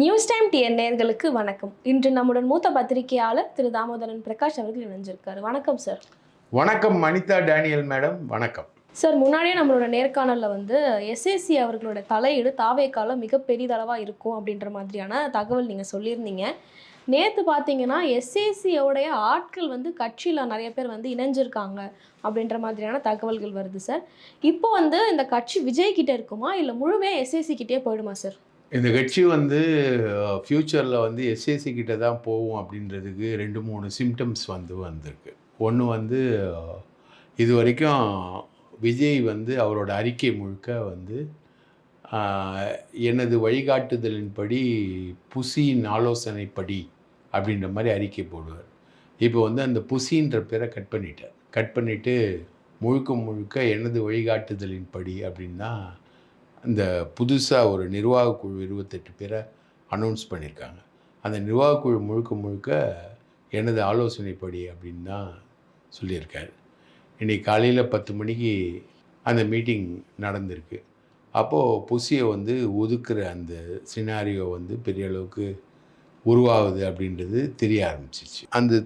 News time TN நேயர்களுக்கு வணக்கம். இன்று நம்முடன் மூத்த பத்திரிகையாளர் திரு தாமோதரன் பிரகாஷ் அவர்கள் இணைஞ்சிருக்காரு. வணக்கம் சார். வணக்கம் அனிதா டேனியல் மேடம். வணக்கம். சார் முன்னாடியே நம்மளோட நேர்காணலில் வந்து எஸ்எஸ்சி அவர்களோட தலையீடு தாவேக்கால மிக பெரிதளவாக இருக்கும் அப்படின்ற மாதிரியான தகவல் நீங்கள் சொல்லியிருந்தீங்க. நேற்று பார்த்தீங்கன்னா எஸ்ஏசியோடைய ஆட்கள் வந்து கட்சியில் நிறைய பேர் வந்து இணைஞ்சிருக்காங்க அப்படின்ற மாதிரியான தகவல்கள் வருது சார். இப்போ வந்து இந்த கட்சி விஜய் கிட்ட இருக்குமா? இல்லை முழுமையாக எஸ்ஏசி கிட்டே போயிடுமா சார்? இந்த கட்சி வந்து ஃப்யூச்சரில் வந்து எஸ்ஏசி கிட்ட தான் போகும் அப்படின்றதுக்கு ரெண்டு மூணு சிம்டம்ஸ் வந்து வந்திருக்கு. ஒன்று வந்து இது வரைக்கும் விஜய் வந்து அவரோட அறிக்கை முழுக்க வந்து எனது வழிகாட்டுதலின்படி புசியின் ஆலோசனைப்படி அப்படின்ற மாதிரி அறிக்கை போடுவார். இப்போ வந்து அந்த புசின்ற பேரை கட் பண்ணிட்டார். கட் பண்ணிவிட்டு முழுக்க முழுக்க எனது வழிகாட்டுதலின்படி அப்படின்னா இந்த புதுசாக ஒரு நிர்வாகக்குழு இருபத்தெட்டு பேரை அனௌன்ஸ் பண்ணியிருக்காங்க. அந்த நிர்வாகக்குழு முழுக்க முழுக்க எனது ஆலோசனைப்படி அப்படின்னு தான் சொல்லியிருக்காரு. இன்றைக்கி காலையில் பத்து மணிக்கு அந்த மீட்டிங் நடந்திருக்கு. அப்போது புசியை வந்து ஒதுக்குற அந்த சினாரியோ வந்து பெரிய அளவுக்கு உருவாகுது அப்படின்றது தெரிய ஆரம்பிச்சிச்சு. அந்த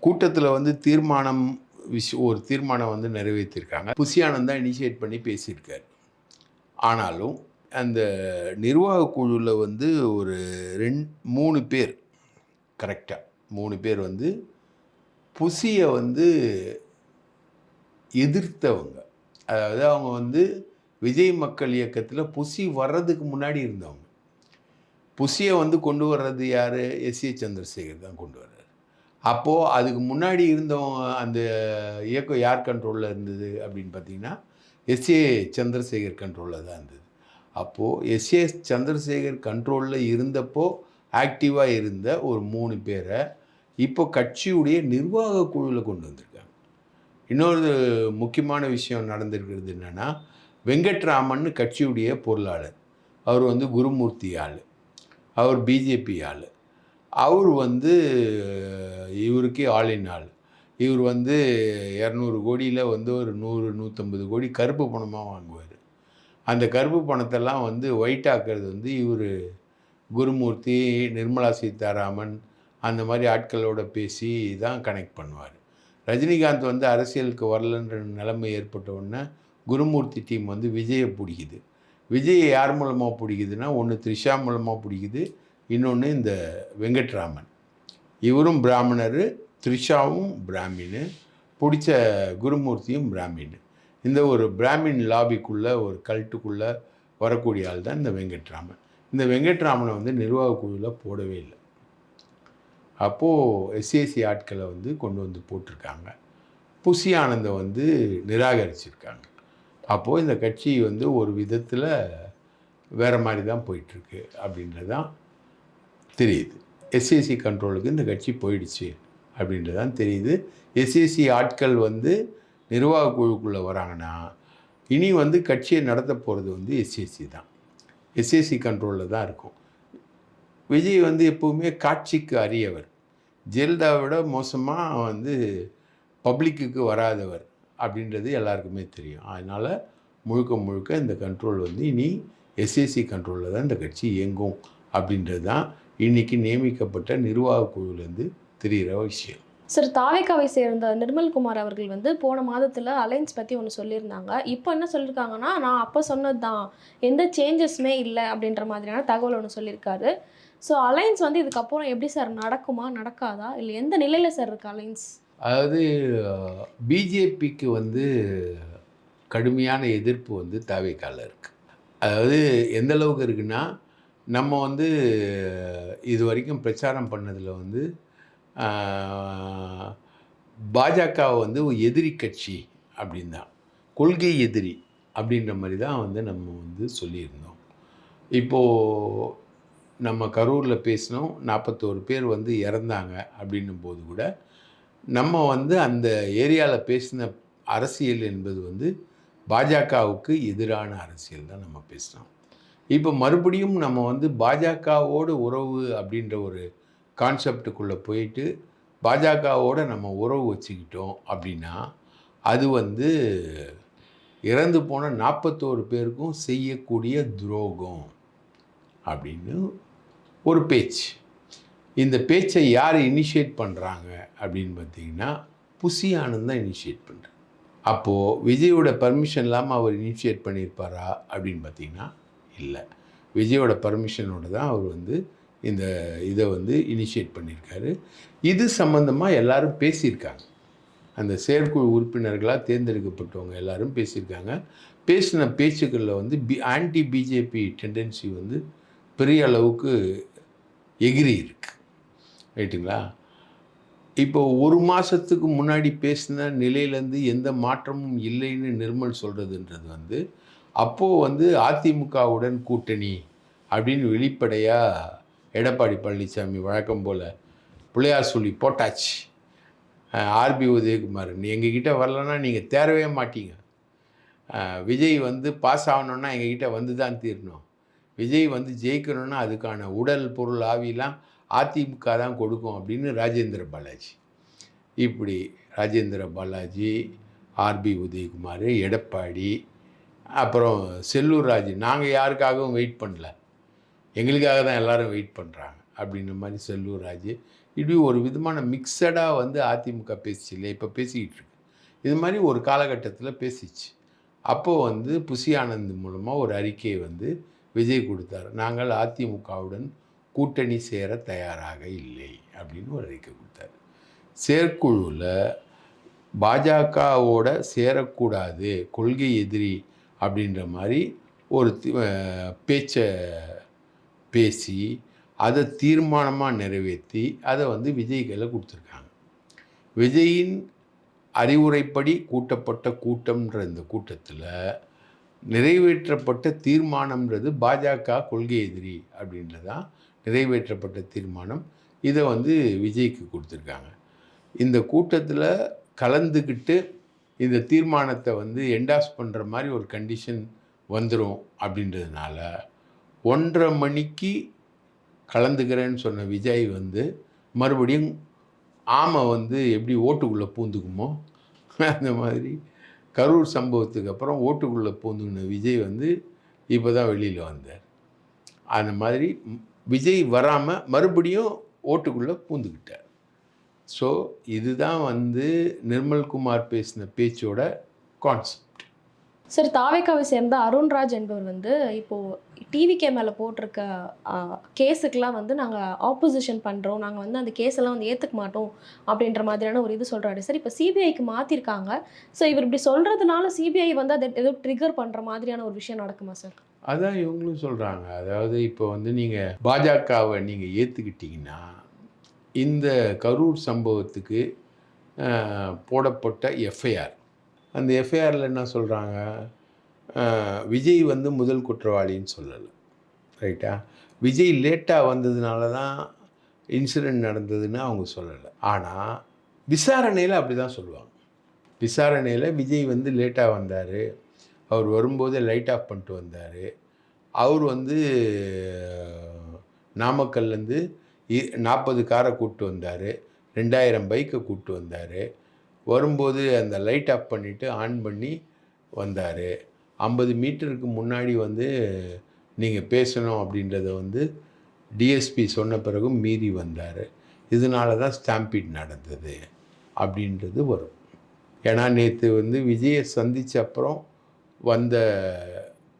கூட்டத்தில் வந்து தீர்மானம் விஷ் ஒரு தீர்மானம் வந்து நிறைவேற்றிருக்காங்க. புசியானந்தான் இனிஷியேட் பண்ணி பேசியிருக்காரு. ஆனாலும் அந்த நிர்வாக குழுவில் வந்து ஒரு ரெண் மூணு பேர். கரெக்டாக மூணு பேர் வந்து புசியை வந்து எதிர்த்தவங்க. அதாவது அவங்க வந்து விஜய் மக்கள் இயக்கத்தில் புசி வர்றதுக்கு முன்னாடி இருந்தவங்க. புசியை வந்து கொண்டு வர்றது யார்? எஸ். ஏ. சந்திரசேகர் தான் கொண்டு வர்றாரு. அப்போது அதுக்கு முன்னாடி இருந்தவங்க அந்த இயக்கம் யார் கண்ட்ரோலில் இருந்தது அப்படின்னு பார்த்தீங்கன்னா எஸ்ஏ சந்திரசேகர் கண்ட்ரோலில் தான் இருந்தது. அப்போது எஸ்ஏ சந்திரசேகர் கண்ட்ரோலில் இருந்தப்போ ஆக்டிவாக இருந்த ஒரு மூணு பேரை இப்போ கட்சியுடைய நிர்வாக குழுவில் கொண்டு வந்திருக்காங்க. இன்னொரு முக்கியமான விஷயம் நடந்திருக்கிறது என்னென்னா வெங்கட்ராமன் கட்சியுடைய பொருளாளர். அவர் வந்து குருமூர்த்தி ஆள். அவர் பிஜேபி ஆள். அவர் வந்து இவருக்கே ஆளின் ஆள். இவர் வந்து இரநூறு கோடியில் வந்து ஒரு நூறு நூற்றம்பது கோடி கருப்பு பணமாக வாங்குவார். அந்த கருப்பு பணத்தெல்லாம் வந்து ஒயிட் ஆக்கிறது வந்து இவர் குருமூர்த்தி நிர்மலா சீதாராமன் அந்த மாதிரி ஆட்களோட பேசி தான் கனெக்ட் பண்ணுவார். ரஜினிகாந்த் வந்து அரசியலுக்கு வரலன்ற நிலைமை ஏற்பட்ட உடனே குருமூர்த்தி டீம் வந்து விஜயை பிடிக்குது. விஜயை யார் மூலமாக பிடிக்குதுன்னா ஒன்று த்ரிஷா மூலமாக பிடிக்குது இன்னொன்று இந்த வெங்கட்ராமன். இவரும் பிராமணர் த்ரிஷாவும் பிராமினு பிடிச்ச குருமூர்த்தியும் பிராமினு. இந்த ஒரு பிராமின் லாபிக்குள்ளே ஒரு கல்ட்டுக்குள்ளே வரக்கூடிய ஆள் தான் இந்த வெங்கட்ராமன். இந்த வெங்கட்ராமனை வந்து நிர்வாக குழுவில் போடவே இல்லை. அப்போது எஸ்சிஎஸ்சி ஆட்களை வந்து கொண்டு வந்து போட்டிருக்காங்க. புசி ஆனந்தை வந்து நிராகரிச்சிருக்காங்க. அப்போது இந்த கட்சி வந்து ஒரு விதத்தில் வேறு மாதிரி தான் போயிட்டுருக்கு அப்படின்றது தான் தெரியுது. எஸ்சிஎஸ்சி கண்ட்ரோலுக்கு இந்த கட்சி போயிடுச்சு. அப்படின்றது தான் தெரியுது. எஸ்எஸ்சி ஆட்கள் வந்து நிர்வாக குழுக்குள்ளே வராங்கன்னா இனி வந்து கட்சியை நடத்த போகிறது வந்து எஸ்எஸ்சி தான். எஸ்எஸ்சி கண்ட்ரோலில் தான் இருக்கும். விஜய் வந்து எப்போவுமே காட்சிக்கு அறியவர் ஜெயலலிதாவை விட மோசமாக வந்து பப்ளிக்குக்கு வராதவர் அப்படின்றது எல்லாருக்குமே தெரியும். அதனால் முழுக்க முழுக்க இந்த கண்ட்ரோல் வந்து இனி எஸ்எஸ்சி கண்ட்ரோலில் தான் இந்த கட்சி இயங்கும் அப்படின்றது தான் இன்றைக்கி நியமிக்கப்பட்ட நிர்வாக குழுவிலேருந்து தெரிகிற விஷயம். சார் தாவேக்காவை சேர்ந்த நிர்மல்குமார் அவர்கள் வந்து போன மாதத்தில் அலைன்ஸ் பற்றி ஒன்று சொல்லியிருந்தாங்க. இப்போ என்ன சொல்லியிருக்காங்கன்னா நான் அப்போ சொன்னது தான் எந்த சேஞ்சஸுமே இல்லை அப்படின்ற மாதிரியான தகவல் ஒன்று சொல்லியிருக்காரு. ஸோ அலைன்ஸ் வந்து இதுக்கப்புறம் எப்படி சார் நடக்குமா நடக்காதா? இல்லை எந்த நிலையில் சார் இருக்கு அலைன்ஸ்? அதாவது பிஜேபிக்கு வந்து கடுமையான எதிர்ப்பு வந்து தாவேக்கால இருக்குது அதாவது எந்த அளவுக்கு இருக்குன்னா நம்ம வந்து இது வரைக்கும் பிரச்சாரம் பண்ணதில் வந்து பாஜகவை வந்து எதிரி கட்சி அப்படின் தான் கொள்கை எதிரி அப்படின்ற மாதிரி தான் வந்து நம்ம வந்து சொல்லியிருந்தோம். இப்போது நம்ம கரூரில் பேசினோம் நாற்பத்தோரு பேர் வந்து இறந்தாங்க அப்படின்னும் போது கூட நம்ம வந்து அந்த ஏரியாவில் பேசின அரசியல் என்பது வந்து பாஜகவுக்கு எதிரான அரசியல் தான் நம்ம பேசினோம். இப்போ மறுபடியும் நம்ம வந்து பாஜகவோடு உறவு அப்படின்ற ஒரு கான்செப்டுக்குள்ளே போயிட்டு பாஜகவோடு நம்ம உறவு வச்சுக்கிட்டோம் அப்படின்னா அது வந்து இறந்து போன நாற்பத்தோரு பேருக்கும் செய்யக்கூடிய துரோகம் அப்படின்னு ஒரு பேச்சு. இந்த பேச்சை யார் இனிஷியேட் பண்ணுறாங்க அப்படின்னு பார்த்தீங்கன்னா புசி ஆனந்த் தான் இனிஷியேட் பண்ணுறாரு அப்போது விஜயோட பர்மிஷன் இல்லாமல் அவர் இனிஷியேட் பண்ணியிருப்பாரா அப்படின்னு பார்த்தீங்கன்னா இல்லை. விஜயோட பர்மிஷனோட தான் அவர் வந்து இந்த இதை வந்து இனிஷியேட் பண்ணியிருக்காரு. இது சம்மந்தமாக எல்லாரும் பேசியிருக்காங்க. அந்த செயற்குழு உறுப்பினர்களாக தேர்ந்தெடுக்கப்பட்டவங்க எல்லாரும் பேசியிருக்காங்க. பேசின பேச்சுக்களில் வந்து பி ஆன்டி பிஜேபி டெண்டன்சி வந்து பெரிய அளவுக்கு எகிரி இருக்குது ரைட்டுங்களா? இப்போ ஒரு மாதத்துக்கு முன்னாடி பேசின நிலையிலேருந்து எந்த மாற்றமும் இல்லைன்னு நிர்மல் சொல்கிறதுன்றது வந்து அப்போது வந்து அதிமுகவுடன் கூட்டணி அப்படின்னு வெளிப்படையாக எடப்பாடி பழனிசாமி வழக்கம் போல் பிள்ளையார் சொல்லி போட்டாச்சு. ஆர்பி உதயகுமார் எங்ககிட்ட வரலன்னா நீங்கள் தேரவே மாட்டீங்க. விஜய் வந்து பாஸ் ஆகணுன்னா எங்ககிட்ட வந்து தான் தீரணும். விஜய் வந்து ஜெயிக்கணும்னா அதுக்கான உடல் பொருள் ஆவிலாம் அதிமுக தான் கொடுக்கும் அப்படின்னு ராஜேந்திர பாலாஜி. இப்படி ராஜேந்திர பாலாஜி ஆர்பி உதயகுமார் எடப்பாடி அப்புறம் செல்லூர் ராஜு நாங்கள் யாருக்காகவும் வெயிட் பண்ணல. எங்களுக்காக தான் எல்லாரும் வெயிட் பண்ணுறாங்க அப்படின்ற மாதிரி செல்லூர் ராஜு. இப்படி ஒரு விதமான மிக்சடாக வந்து அதிமுக பேசிச்சு இல்லை இப்போ பேசிக்கிட்டு இருக்கு. இது மாதிரி ஒரு காலகட்டத்தில் பேசிச்சு. அப்போது வந்து புசி ஆனந்த் மூலமாக ஒரு அறிக்கையை வந்து விஜய் கொடுத்தார். நாங்கள் அதிமுகவுடன் கூட்டணி சேர தயாராக இல்லை அப்படின்னு ஒரு அறிக்கை கொடுத்தாரு. செயற்குழுவில் பாஜகவோட சேரக்கூடாது கொள்கை எதிரி அப்படின்ற மாதிரி ஒரு தி- பேச்சை பேசி அதை தீர்மானமாக நிறைவேற்றி அதை வந்து விஜய் கையில் கொடுத்துருக்காங்க. விஜயின் அறிவுரைப்படி கூட்டப்பட்ட கூட்டம்ன்ற இந்த கூட்டத்தில் நிறைவேற்றப்பட்ட தீர்மானம்ன்றது பாஜக கொள்கை எதிரி அப்படின்றதான் நிறைவேற்றப்பட்ட தீர்மானம். இதை வந்து விஜய்க்கு கொடுத்துருக்காங்க. இந்த கூட்டத்தில் கலந்துக்கிட்டு இந்த தீர்மானத்தை வந்து என்டாஸ் பண்ணுற மாதிரி ஒரு கண்டிஷன் வந்துடும் அப்படின்றதுனால ஒன்றரை மணிக்கு கலந்துக்கிறேன்னு சொன்ன விஜய் வந்து மறுபடியும் ஆமை வந்து எப்படி ஓட்டுக்குள்ளே பூந்துக்குமோ அந்த மாதிரி கரூர் சம்பவத்துக்கு அப்புறம் ஓட்டுக்குள்ளே பூந்துக்கின விஜய் வந்து இப்போ தான் வெளியில் வந்தார். அந்த மாதிரி விஜய் வராமல் மறுபடியும் ஓட்டுக்குள்ளே பூந்துக்கிட்டார். ஸோ இதுதான் வந்து நிர்மல்குமார் பேசின பேச்சோட கான்செப்ட் சார் தாவேக்காவை சேர்ந்த அருண்ராஜ் என்பவர் வந்து இப்போ டிவிகே மேலே போட்டிருக்க கேஸுக்கெலாம் வந்து நாங்கள் ஆப்போசிஷன் பண்ணுறோம் நாங்கள் வந்து அந்த கேஸெல்லாம் வந்து ஏற்றுக்க மாட்டோம் அப்படின்ற மாதிரியான ஒரு இது சொல்கிறாரு சார் இப்போ சிபிஐக்கு மாற்றிருக்காங்க ஸோ இவர் இப்படி சொல்கிறதுனால சிபிஐ வந்து அதை ஏதோ ட்ரிகர் பண்ணுற மாதிரியான ஒரு விஷயம் நடக்குமா சார் அதான் இவங்களும் சொல்கிறாங்க அதாவது இப்போ வந்து நீங்கள் பாஜகவை நீங்கள் ஏற்றுக்கிட்டிங்கன்னா இந்த கரூர் சம்பவத்துக்கு போடப்பட்ட எஃப்ஐஆர் அந்த எஃப்ஐஆரில் என்ன சொல்கிறாங்க விஜய் வந்து முதல் குற்றவாளின்னு சொல்லலை. ரைட்டா? விஜய் லேட்டாக வந்ததுனால தான் இன்சிடெண்ட் நடந்ததுன்னு அவங்க சொல்லலை. ஆனால் விசாரணையில் அப்படி தான் சொல்லுவாங்க. விசாரணையில் விஜய் வந்து லேட்டாக வந்தார். அவர் வரும்போது லைட் ஆஃப் பண்ணிட்டு வந்தார். அவர் வந்து நாமக்கல்லேருந்து நாற்பது காரை கூப்பிட்டு வந்தார். ரெண்டாயிரம் பைக்கை கூப்பிட்டு வந்தார். வரும்போது அந்த லைட் ஆஃப் பண்ணிவிட்டு ஆன் பண்ணி வந்தார். ஐம்பது மீட்டருக்கு முன்னாடி வந்து நீங்கள் பேசணும் அப்படின்றத வந்து டிஎஸ்பி சொன்ன பிறகும் மீறி வந்தார். இதனால தான் ஸ்டாம்பீட் நடந்தது அப்படின்றது வரும். ஏன்னா நேற்று வந்து விஜயை சந்தித்த அப்புறம் வந்த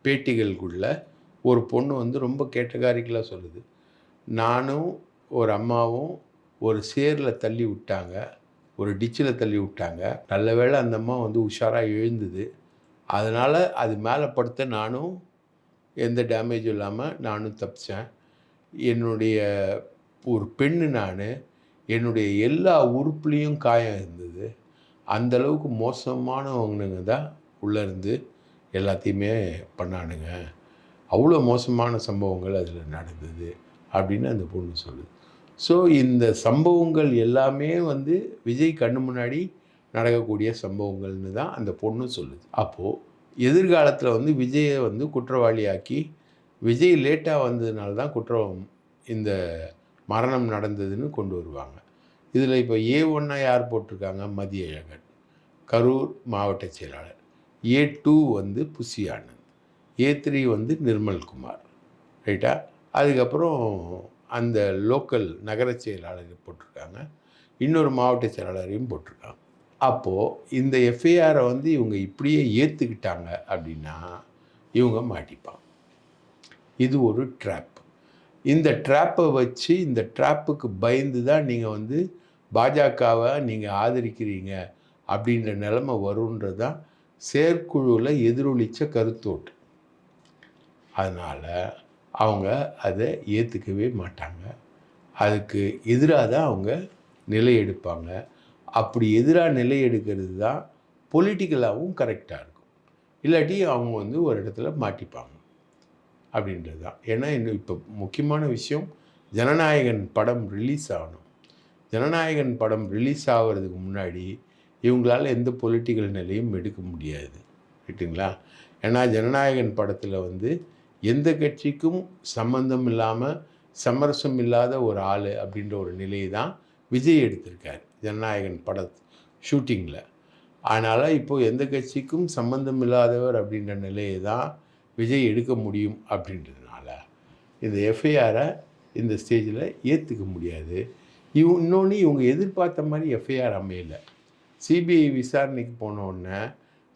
பேட்டிகளுக்குள்ள ஒரு பொண்ணு வந்து ரொம்ப கேட்டகாரிக்கலாக சொல்லுது. நானும் ஒரு அம்மாவும் ஒரு சேரில் தள்ளி விட்டாங்க. ஒரு டிச்சில் தள்ளி விட்டாங்க. நல்ல வேளை அந்த அம்மா வந்து உஷாராக எழுந்தது. அதனால் அது மேலே படுத்த நானும் எந்த டேமேஜும் இல்லாமல் நானும் தப்பிச்சேன். என்னுடைய ஒரு பெண்ணு நான் என்னுடைய எல்லா உறுப்புலேயும் காயம் இருந்தது. அந்த அளவுக்கு மோசமானவனுங்க தான் உள்ளே இருந்து எல்லாத்தையுமே பண்ணானுங்க. அவ்வளோ மோசமான சம்பவங்கள் அதில் நடந்தது அப்படின்னு அந்த பொண்ணு சொல்லுது. ஸோ இந்த சம்பவங்கள் எல்லாமே வந்து விஜய் கண்ணு முன்னாடி நடக்கக்கூடிய சம்பவங்கள்னு தான் அந்த பொண்ணு சொல்லுது. அப்போது எதிர்காலத்தில் வந்து விஜயை வந்து குற்றவாளியாக்கி விஜய் லேட்டாக வந்ததுனால தான் குற்றம் இந்த மரணம் நடந்ததுன்னு கொண்டு வருவாங்க. இதில் இப்போ ஏ ஒன்னாக யார் போட்டிருக்காங்க? மதிய அழகன் கரூர் மாவட்ட செயலாளர். ஏ டூ வந்து புசி ஆனந்த் ஏ த்ரீ வந்து நிர்மல்குமார் ரைட்டா? அதுக்கப்புறம் அந்த லோக்கல் நகர செயலாளரை போட்டிருக்காங்க. இன்னொரு மாவட்ட செயலாளரையும் போட்டிருக்காங்க. அப்போது இந்த எஃப்ஐஆரை வந்து இவங்க இப்படியே ஏற்றுக்கிட்டாங்க அப்படின்னா இவங்க மாட்டிப்பாங்க. இது ஒரு ட்ராப் இந்த ட்ராப்பை வச்சு இந்த ட்ராப்புக்கு பயந்து தான் நீங்கள் வந்து பாஜகவை நீங்கள் ஆதரிக்கிறீங்க அப்படின்ற நிலமை வரும்ன்றது தான் செயற்குழுவில் எதிரொலித்த கருத்தோட்டு. அதனால் அவங்க அதை ஏற்றுக்கவே மாட்டாங்க. அதுக்கு எதிராக தான் அவங்க நிலை எடுப்பாங்க. அப்படி எதிராக நிலை எடுக்கிறது தான் பொலிட்டிக்கலாகவும் கரெக்டாக இருக்கும். இல்லாட்டி அவங்க வந்து ஒரு இடத்துல மாட்டிப்பாங்க அப்படின்றது தான். ஏன்னா இன்னும் இப்போ முக்கியமான விஷயம் ஜனநாயகன் படம் ரிலீஸ் ஆகணும். ஜனநாயகன் படம் ரிலீஸ் ஆகிறதுக்கு முன்னாடி இவங்களால எந்த பொலிட்டிக்கல் நிலையும் எடுக்க முடியாது. ரைட்டுங்களா ஏன்னா ஜனநாயகன் படத்தில் வந்து எந்த கட்சிக்கும் சம்பந்தம் இல்லாமல் சமரசம் இல்லாத ஒரு ஆள் அப்படின்ற ஒரு நிலையை தான் விஜய் எடுத்திருக்கார் ஜனநாயகன் பட ஷூட்டிங்கில் அதனால் இப்போது எந்த கட்சிக்கும் சம்பந்தம் இல்லாதவர் அப்படின்ற நிலையை தான் விஜய் எடுக்க முடியும் அப்படின்றதுனால இந்த எஃப்ஐஆரை இந்த ஸ்டேஜில் ஏற்றுக்க முடியாது. இவ் இன்னொன்று இவங்க எதிர்பார்த்த மாதிரி எஃப்ஐஆர் அமையலை. சிபிஐ விசாரணைக்கு போன உடனே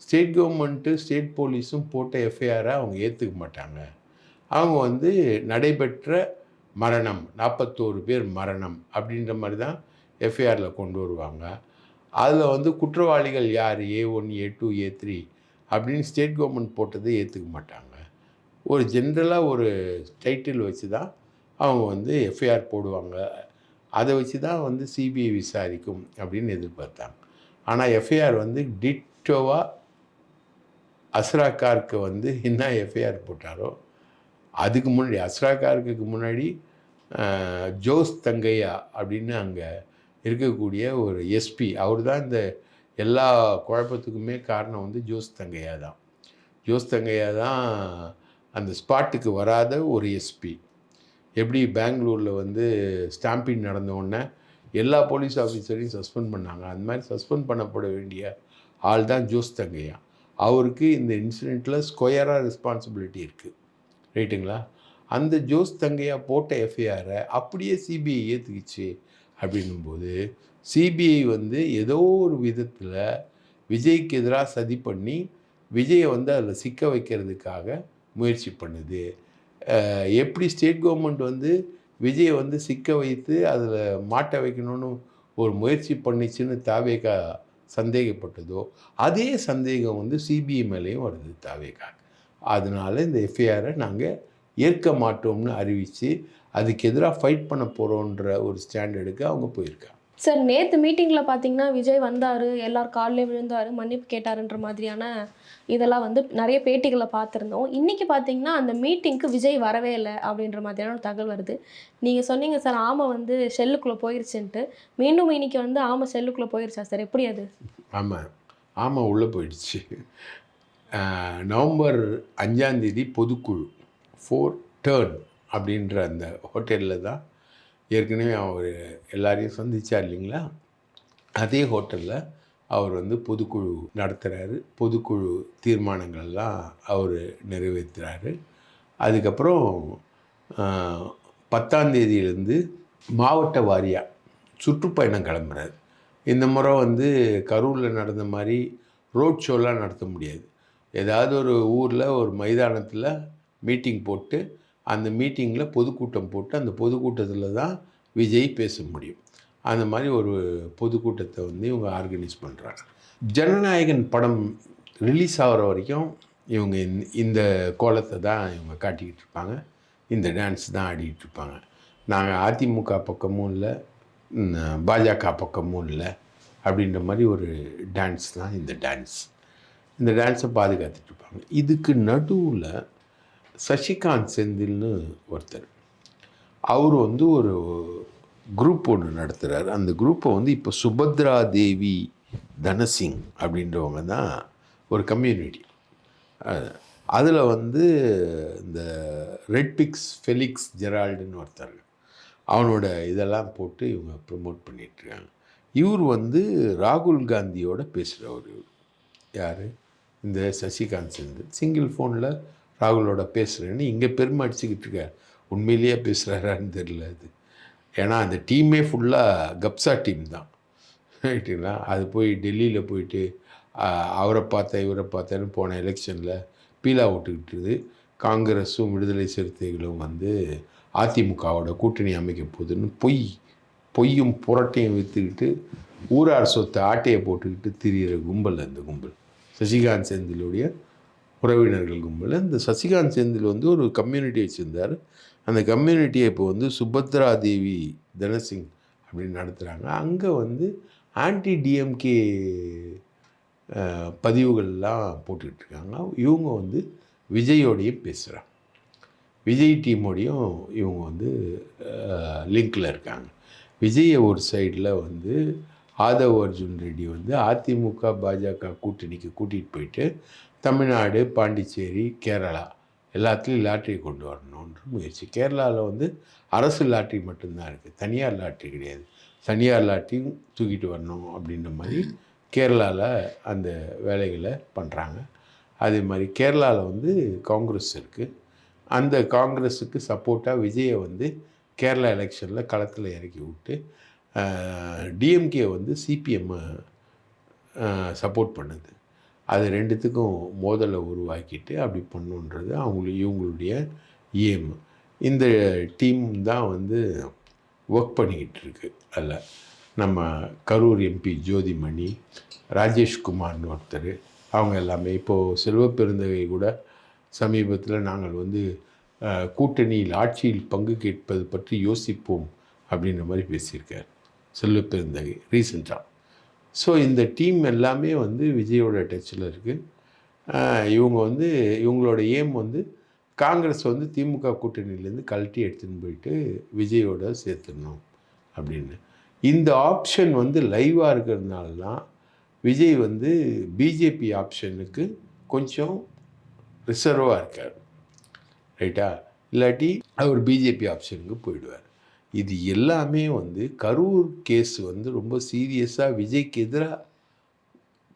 ஸ்டேட் கவர்மெண்ட்டு ஸ்டேட் போலீஸும் போட்ட எஃப்ஐஆரை அவங்க ஏற்றுக்க மாட்டாங்க. அவங்க வந்து நடைபெற்ற மரணம் நாற்பத்தோரு பேர் மரணம் அப்படின்ற மாதிரி தான் எஃப்ஐஆரில் கொண்டு வருவாங்க. அதில் வந்து குற்றவாளிகள் யார்? A one A two A three அப்படின்னு ஸ்டேட் கவர்மெண்ட் போட்டதை ஏற்றுக்க மாட்டாங்க. ஒரு ஜென்ரலாக ஒரு டைட்டில் வச்சு தான் அவங்க வந்து எஃப்ஐஆர் போடுவாங்க. அதை வச்சு தான் வந்து சிபிஐ விசாரிக்கும் அப்படின்னு எதிர்பார்த்தாங்க. ஆனால் எஃப்ஐஆர் வந்து டிட்டோவாக அஸ்ரா வந்து என்ன எஃப்ஐஆர் போட்டாரோ அதுக்கு முன்னாடி அஸ்ரா முன்னாடி ஜோஸ் தங்கையா அப்படின்னு அங்கே இருக்கக்கூடிய ஒரு எஸ்பி அவர் தான் இந்த எல்லா குழப்பத்துக்குமே காரணம் வந்து ஜோஸ் தங்கையா தான் ஜோஸ் தங்கையா தான் அந்த ஸ்பாட்டுக்கு வராத ஒரு எஸ்பி. எப்படி பெங்களூரில் வந்து ஸ்டாம்பிங் நடந்த உடனே எல்லா போலீஸ் ஆஃபீஸரையும் சஸ்பெண்ட் பண்ணாங்க. அந்த மாதிரி சஸ்பெண்ட் பண்ணப்பட வேண்டிய ஆள் தான் ஜோஸ் தங்கையா. அவருக்கு இந்த இன்சிடெண்ட்டில் ஸ்கொயராக ரெஸ்பான்சிபிலிட்டி இருக்குது ரைட்டுங்களா? அந்த ஜோஸ் தங்கையா போட்ட எஃப்ஐஆரை அப்படியே சிபிஐ ஏற்றுக்குச்சு அப்படின்னும்போது சிபிஐ வந்து ஏதோ ஒரு விதத்தில் விஜய்க்கு எதிராக சதி பண்ணி விஜயை வந்து அதில் சிக்க வைக்கிறதுக்காக முயற்சி பண்ணுது. எப்படி ஸ்டேட் கவர்மெண்ட் வந்து விஜயை வந்து சிக்க வைத்து அதில் மாட்ட வைக்கணும்னு ஒரு முயற்சி பண்ணிச்சுன்னு தாவேகா சந்தேகப்பட்டதோ அதே சந்தேகம் வந்து சிபிஐ மேலேயும் வருது தாவேகா அதனால இந்த எஃப்ஐஆரை நாங்கள் ஏற்க மாட்டோம்னு அறிவித்து அதுக்கு எதிராக ஃபைட் பண்ண போகிறோன்ற ஒரு ஸ்டாண்டர்டுக்கு அவங்க போயிருக்காங்க. சார் நேற்று மீட்டிங்கில் பார்த்தீங்கன்னா விஜய் வந்தார் எல்லார் காலில் விழுந்தார் மன்னிப்பு கேட்டாருன்ற மாதிரியான இதெல்லாம் வந்து நிறைய பேட்டிகளை பார்த்துருந்தோம் இன்றைக்கி பார்த்தீங்கன்னா அந்த மீட்டிங்க்கு விஜய் வரவே இல்லை அப்படின்ற மாதிரியான ஒரு தகவல் வருது. நீங்கள் சொன்னீங்க சார் ஆமை வந்து ஷெல்லுக்குள்ளே போயிருச்சுன்ட்டு. மீண்டும் இன்னைக்கு வந்து ஆமை ஷெல்லுக்குள்ளே போயிருச்சா சார்? எப்படி அது? ஆமாம் ஆமாம் உள்ளே போயிடுச்சு. நவம்பர் அஞ்சாந்தேதி பொதுக்குழு ஃபோர் டேர்ன் அப்படின்ற அந்த ஹோட்டலில் தான் ஏற்கனவே அவர் எல்லாரையும் சந்திச்சார் இல்லைங்களா? அதே ஹோட்டலில் அவர் வந்து பொதுக்குழு நடத்துகிறாரு பொதுக்குழு தீர்மானங்கள்லாம் அவர் நிறைவேற்றுறாரு அதுக்கப்புறம் பத்தாந்தேதியிலேருந்து மாவட்ட வாரியாக சுற்றுப்பயணம் கிளம்புறாரு. இந்த முறை வந்து கரூரில் நடந்த மாதிரி ரோட் ஷோலாம் நடத்த முடியாது. ஏதாவது ஒரு ஊரில் ஒரு மைதானத்தில் மீட்டிங் போட்டு அந்த மீட்டிங்கில் பொதுக்கூட்டம் போட்டு அந்த பொதுக்கூட்டத்தில் தான் விஜய் பேச முடியும். அந்த மாதிரி ஒரு பொதுக்கூட்டத்தை வந்து இவங்க ஆர்கனைஸ் பண்ணுறாங்க ஜனநாயகன் படம் ரிலீஸ் ஆகிற வரைக்கும் இவங்க இந்த- இந்த கோலத்தை தான் இவங்க காட்டிக்கிட்டு இருப்பாங்க. இந்த டான்ஸ் தான் ஆடிக்கிட்டு இருப்பாங்க. நாங்கள் அதிமுக பக்கமும் இல்லை பாஜக பக்கமும் இல்லை அப்படின்ற மாதிரி ஒரு டான்ஸ் தான் இந்த டான்ஸ் இந்த டான்ஸை பாதுகாத்துட்ருப்பாங்க இதுக்கு நடுவில் சசிகாந்த் செந்தில்னு ஒருத்தர். அவர் வந்து ஒரு குரூப் ஒன்று நடத்துகிறார் அந்த குரூப்பை வந்து இப்போ சுபத்ரா தேவி தனசிங் அப்படின்றவங்க தான் ஒரு கம்யூனிட்டி அதில் வந்து இந்த ரெட் பிக்ஸ் ஃபெலிக்ஸ் ஜெரால்டுன்னு ஒருத்தர். அவனோட இதெல்லாம் போட்டு இவங்க ப்ரமோட் பண்ணிகிட்ருக்காங்க இவர் வந்து ராகுல் காந்தியோட பேசுகிறவர் இவர். யார்? இந்த சசிகாந்த் செந்தில். சிங்கிள் ஃபோனில் ராகுலோட பேசுகிறேன்னு இங்கே பெருமை அடிச்சுக்கிட்டு இருக்கார் உண்மையிலேயே பேசுகிறாரான்னு தெரியல அது. ஏன்னா அந்த டீமே ஃபுல்லாக கப்சா டீம் தான். ரைட்டுங்களா? அது போய் டெல்லியில் போயிட்டு அவரை பார்த்தேன் இவரை பார்த்தேன்னு போன எலெக்ஷனில் பீலா ஓட்டுக்கிட்டு காங்கிரஸும் விடுதலை சிறுத்தைகளும் வந்து அதிமுகவோட கூட்டணி அமைக்க போகுதுன்னு பொய் பொய்யும் புரட்டையும் விற்றுக்கிட்டு ஊரார் சொத்தை ஆட்டையை போட்டுக்கிட்டு திரியிற கும்பல் அந்த கும்பல். சசிகாந்த் செந்திலுடைய உறவினர்கள் கும்பல் இந்த சசிகாந்த் செந்தில் வந்து ஒரு கம்யூனிட்டி சேர்ந்தார். அந்த கம்யூனிட்டியை இப்போ வந்து சுபத்ரா தேவி தனசிங் அப்படின்னு நடத்துகிறாங்க அங்கே வந்து ஆன்டி டிஎம்கே பதிவுகள்லாம் போட்டுக்கிட்டு இருக்காங்க. இவங்க வந்து விஜயோடையும் பேசுகிறாங்க விஜய் டீமோடையும் இவங்க வந்து லிங்கில் இருக்காங்க. விஜயை ஒரு சைடில் வந்து ஆதவ் அர்ஜுன் ரெட்டி வந்து அதிமுக பாஜக கூட்டணிக்கு கூட்டிகிட்டு போயிட்டு தமிழ்நாடு பாண்டிச்சேரி கேரளா எல்லாத்துலேயும் லாட்ரி கொண்டு வரணுன்ற முயற்சி. கேரளாவில் வந்து அரசு லாட்ரி மட்டும்தான் இருக்குது தனியார் லாட்ரி கிடையாது. தனியார் லாட்ரியும் தூக்கிட்டு வரணும் அப்படின்ற மாதிரி கேரளாவில் அந்த வேலைகளை பண்ணுறாங்க அதே மாதிரி கேரளாவில் வந்து காங்கிரஸ் இருக்குது அந்த காங்கிரஸுக்கு சப்போர்ட்டாக விஜயை வந்து கேரளா எலெக்ஷனில் களத்தில் இறக்கி விட்டு டிஎம்கே வந்து சிபிஎம்மை சப்போர்ட் பண்ணுது. அது ரெண்டுத்துக்கும் மோதலை உருவாக்கிட்டு அப்படி பண்ணுன்றது அவங்களுக்கு இவங்களுடைய ஏம் இந்த டீம் தான் வந்து ஒர்க் பண்ணிக்கிட்டு இருக்கு அதில். நம்ம கரூர் எம்பி ஜோதிமணி ராஜேஷ்குமார்னு ஒருத்தர் அவங்க எல்லாமே. இப்போது செல்வப்பெருந்தகை கூட சமீபத்தில் நாங்கள் வந்து கூட்டணியில் ஆட்சியில் பங்கு கேட்பது பற்றி யோசிப்போம் அப்படின்ற மாதிரி பேசியிருக்கார். செல்வப்பெருந்தகை ரீசெண்டாக ஸோ இந்த டீம் எல்லாமே வந்து விஜயோட டச்சில் இருக்குது இவங்க வந்து இவங்களோட ஏம் வந்து காங்கிரஸ் வந்து திமுக கூட்டணியிலேருந்து கழட்டி எடுத்துன்னு போயிட்டு விஜயோட சேர்த்துடணும் அப்படின்னு. இந்த ஆப்ஷன் வந்து லைவாக இருக்கிறதுனால தான் விஜய் வந்து பிஜேபி ஆப்ஷனுக்கு கொஞ்சம் ரிசர்வாக இருக்கார். ரைட்டா இல்லாட்டி அவர் பிஜேபி ஆப்ஷனுக்கு போயிடுவார். இது எல்லாமே வந்து கரூர் கேஸ் வந்து ரொம்ப சீரியஸாக விஜய்க்கு எதிராக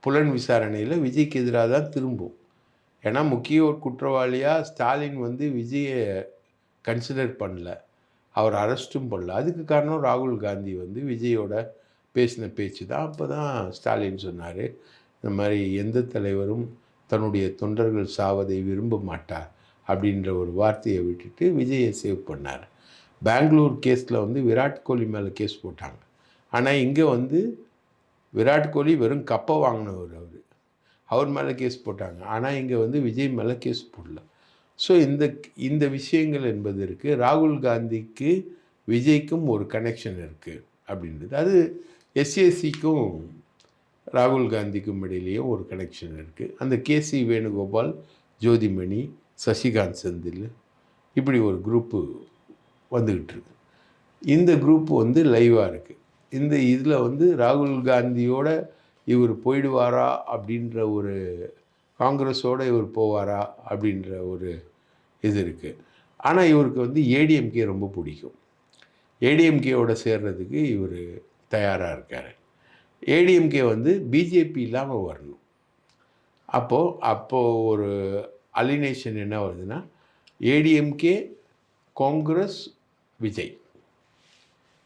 புலன் விசாரணையில் விஜய்க்கு எதிராக தான் திரும்பும். ஏன்னா முக்கிய ஒரு குற்றவாளியாக ஸ்டாலின் வந்து விஜயை கன்சிடர் பண்ணல. அவர் அரெஸ்ட்டும் பண்ணல. அதுக்கு காரணம் ராகுல் காந்தி வந்து விஜயோட பேசின பேச்சு தான். அப்போ தான் ஸ்டாலின் சொன்னார் இந்த மாதிரி எந்த தலைவரும் தன்னுடைய தொண்டர்கள் சாவதை விரும்ப மாட்டார் அப்படின்ற ஒரு வார்த்தையை விட்டுட்டு விஜயை சேவ் பண்ணார். பெங்களூர் கேஸில் வந்து விராட் கோலி மேலே கேஸ் போட்டாங்க. ஆனால் இங்கே வந்து விராட் கோலி வெறும் கப்பை வாங்கினவர் அவர். அவர் மேலே கேஸ் போட்டாங்க. ஆனால் இங்கே வந்து விஜய் மேலே கேஸ் போடல. ஸோ இந்த இந்த விஷயங்கள் என்பது இருக்குது ராகுல் காந்திக்கு விஜய்க்கும் ஒரு கனெக்ஷன் இருக்குது அப்படின்றது. அது எஸ்ஏசிக்கும் ராகுல் காந்திக்கும் இடையிலேயும் ஒரு கனெக்ஷன் இருக்குது அந்த கேசி வேணுகோபால் ஜோதிமணி சசிகாந்த் செந்தில் இப்படி ஒரு குரூப்பு வந்துக்கிட்டு இருக்கு இந்த குரூப் வந்து லைவாக இருக்குது இந்த இதில் வந்து ராகுல் காந்தியோட இவர் போயிடுவாரா அப்படின்ற ஒரு காங்கிரஸோடு இவர் போவாரா அப்படின்ற ஒரு இது இருக்குது ஆனால் இவருக்கு வந்து ஏடிஎம்கே ரொம்ப பிடிக்கும். ஏடிஎம்கேவோட சேர்றதுக்கு இவர் தயாராக இருக்கார். ஏடிஎம்கே வந்து பிஜேபி இல்லாமல் வரணும். அப்போது அப்போது ஒரு அலினேஷன் என்ன வருதுன்னா ஏடிஎம்கே காங்கிரஸ் விஜய்.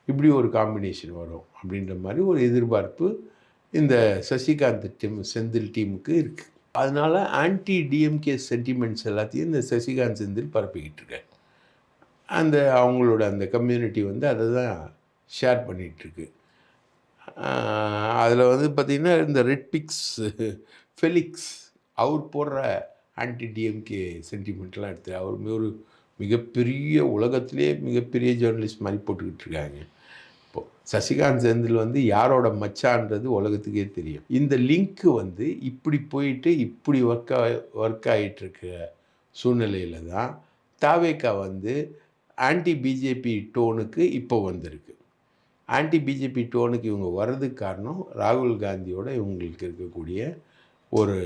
இப்படி ஒரு காம்பினேஷன் வரும் அப்படின்ற மாதிரி ஒரு எதிர்பார்ப்பு இந்த சசிகாந்த் டீம் செந்தில் டீமுக்கு இருக்குது அதனால் ஆன்டி டிஎம்கே சென்டிமெண்ட்ஸ் எல்லாத்தையும் இந்த சசிகாந்த் செந்தில் பரப்பிக்கிட்டு இருக்காரு. அந்த அவங்களோட அந்த கம்யூனிட்டி வந்து அதை தான் ஷேர் பண்ணிகிட்ருக்கு அதில் வந்து பார்த்திங்கன்னா இந்த ரெட் பிக்ஸ் ஃபெலிக்ஸ் அவர் போடுற ஆன்டி டிஎம்கே சென்டிமெண்ட்லாம் எடுத்து அவர் ஒரு மிகப்பெரிய உலகத்திலே மிகப்பெரிய ஜேர்னலிஸ்ட் மாதிரி போட்டுக்கிட்டு இருக்காங்க இப்போது சசிகாந்த் செந்தில் வந்து யாரோட மச்சான்றது உலகத்துக்கே தெரியும். இந்த லிங்க்கு வந்து இப்படி போயிட்டு இப்படி ஒர்க் ஒர்க் ஆகிட்டுருக்க சூழ்நிலையில் தான் தாவேக்கா வந்து ஆன்டி பிஜேபி டோனுக்கு இப்போ வந்திருக்கு. ஆன்டி பிஜேபி டோனுக்கு இவங்க வர்றதுக்கு காரணம் ராகுல் காந்தியோட இவங்களுக்கு இருக்கக்கூடிய ஒரு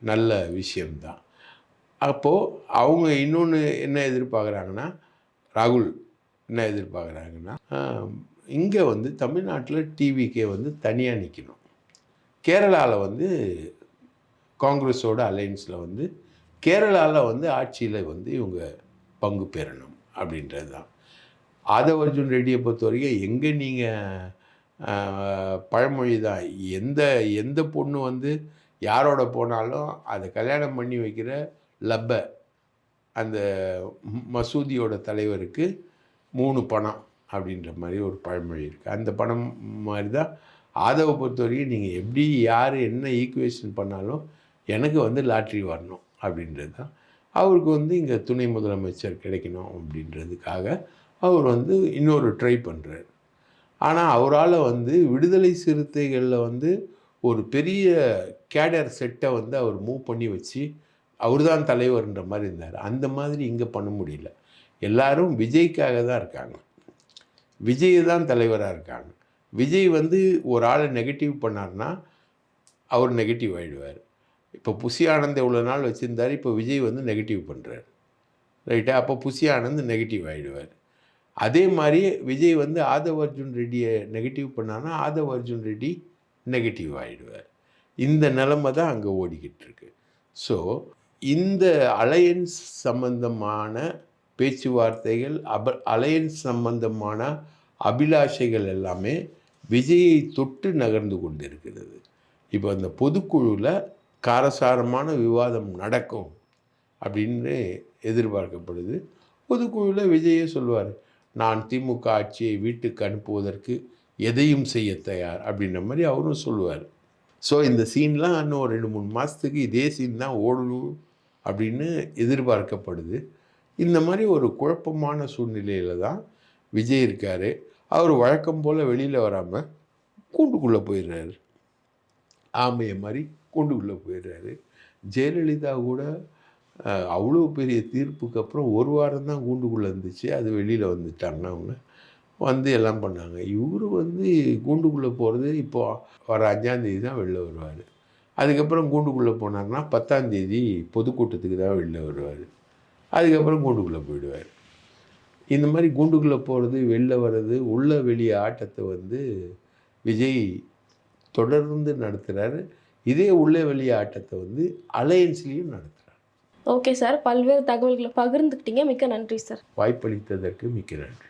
நல்ல விஷயம்தான். அப்போது அவங்க இன்னொன்று என்ன எதிர்பார்க்குறாங்கன்னா ராகுல் என்ன எதிர்பார்க்குறாங்கன்னா இங்கே வந்து தமிழ்நாட்டில் டிவிக்கே வந்து தனியாக நிற்கணும் கேரளாவில் வந்து காங்கிரஸோட அலையன்ஸில் வந்து கேரளாவில் வந்து ஆட்சியில் வந்து இவங்க பங்கு பெறணும் அப்படின்றது தான் ஆதவ அர்ஜுன் ரெட்டியை பொறுத்த வரைக்கும் எங்கே நீங்கள் பழமொழி தான் எந்த எந்த பொண்ணு வந்து யாரோட போனாலும் அதை கல்யாணம் பண்ணி வைக்கிற லப்ப. அந்த மசூதியோட தலைவருக்கு மூணு பணம் அப்படின்ற மாதிரி ஒரு பழமொழி இருக்குது அந்த பணம் மாதிரி தான் ஆதவை பொறுத்த வரைக்கும் நீங்கள் எப்படி யார் என்ன ஈக்குவேஷன் பண்ணாலும் எனக்கு வந்து லாட்ரி வரணும் அப்படின்றது தான் அவருக்கு வந்து இங்கே துணை முதலமைச்சர் கிடைக்கணும் அப்படின்றதுக்காக அவர் வந்து இன்னொரு ட்ரை பண்ணுறாரு ஆனால் அவரால் வந்து விடுதலை சிறுத்தைகளில் வந்து ஒரு பெரிய கேடர் செட்டை வந்து அவர் மூவ் பண்ணி வச்சு அவர் தான் தலைவர்ன்ற மாதிரி இருந்தார். அந்த மாதிரி இங்கே பண்ண முடியல. எல்லாரும் விஜய்க்காக தான் இருக்காங்க. விஜய் தான் தலைவராக இருக்காங்க. விஜய் வந்து ஒரு ஆளை நெகட்டிவ் பண்ணார்னா அவர் நெகட்டிவ் ஆகிடுவார் இப்போ புசி ஆனந்த் எவ்வளோ நாள் வச்சுருந்தார் இப்போ விஜய் வந்து நெகட்டிவ் பண்ணுறாரு ரைட்டா அப்போ புசி ஆனந்த் நெகட்டிவ் ஆகிடுவார் அதே மாதிரி விஜய் வந்து ஆதவ் அர்ஜுன் ரெட்டியை நெகட்டிவ் பண்ணான்னா ஆதவ் அர்ஜுன் ரெட்டி நெகட்டிவ் ஆகிடுவார் இந்த நிலமை தான் அங்கே ஓடிக்கிட்டு இருக்கு. ஸோ இந்த அலையன்ஸ் சம்பந்தமான பேச்சுவார்த்தைகள் அப அலையன்ஸ் சம்பந்தமான அபிலாஷைகள் எல்லாமே விஜயை தொட்டு நகர்ந்து கொண்டிருக்கிறது. இப்போ அந்த பொதுக்குழுவில் காரசாரமான விவாதம் நடக்கும் அப்படின்னு எதிர்பார்க்கப்படுது. பொதுக்குழுவில் விஜயே சொல்லுவார் நான் திமுக ஆட்சியை வீட்டுக்கு அனுப்புவதற்கு எதையும் செய்ய தயார் அப்படின்ற மாதிரி அவரும் சொல்லுவார். ஸோ இந்த சீன்லாம் இன்னும் ரெண்டு மூணு மாதத்துக்கு இதே சீன் தான் ஓடணும் அப்படின்னு எதிர்பார்க்கப்படுது. இந்த மாதிரி ஒரு குழப்பமான சூழ்நிலையில் தான் விஜய் இருக்கார். அவர் வழக்கம் போல் வெளியில் வராமல் கூண்டுக்குள்ளே போயிடுறாரு. ஆமையை மாதிரி கூண்டுக்குள்ளே போயிடுறாரு. ஜெயலலிதா கூட அவ்வளோ பெரிய தீர்ப்புக்கு அப்புறம் ஒரு வாரம் தான் கூண்டுக்குள்ளே இருந்துச்சு. அது வெளியில் வந்துட்டாங்க அவங்க வந்து எல்லாம் பண்ணாங்க. இவர் வந்து கூண்டுக்குள்ளே போகிறது இப்போ வர அஞ்சாந்தேதி தான் வெளில வருவார். அதுக்கப்புறம் கூண்டுக்குள்ளே போனார்னா பத்தாந்தேதி பொதுக்கூட்டத்துக்கு தான் வெளில வருவார். அதுக்கப்புறம் கூண்டுக்குள்ளே போயிடுவார். இந்த மாதிரி கூண்டுக்குள்ளே போகிறது வெளில வர்றது உள்ள வெளியே ஆட்டத்தை வந்து விஜய் தொடர்ந்து நடத்துகிறாரு இதே உள்ள வெளியே ஆட்டத்தை வந்து அலையன்ஸ்லேயும் நடத்துகிறார் ஓகே சார் பல்வேறு தகவல்களை பகிர்ந்துக்கிட்டீங்க. மிக்க நன்றி சார். வாய்ப்பளித்ததற்கு மிக்க நன்றி.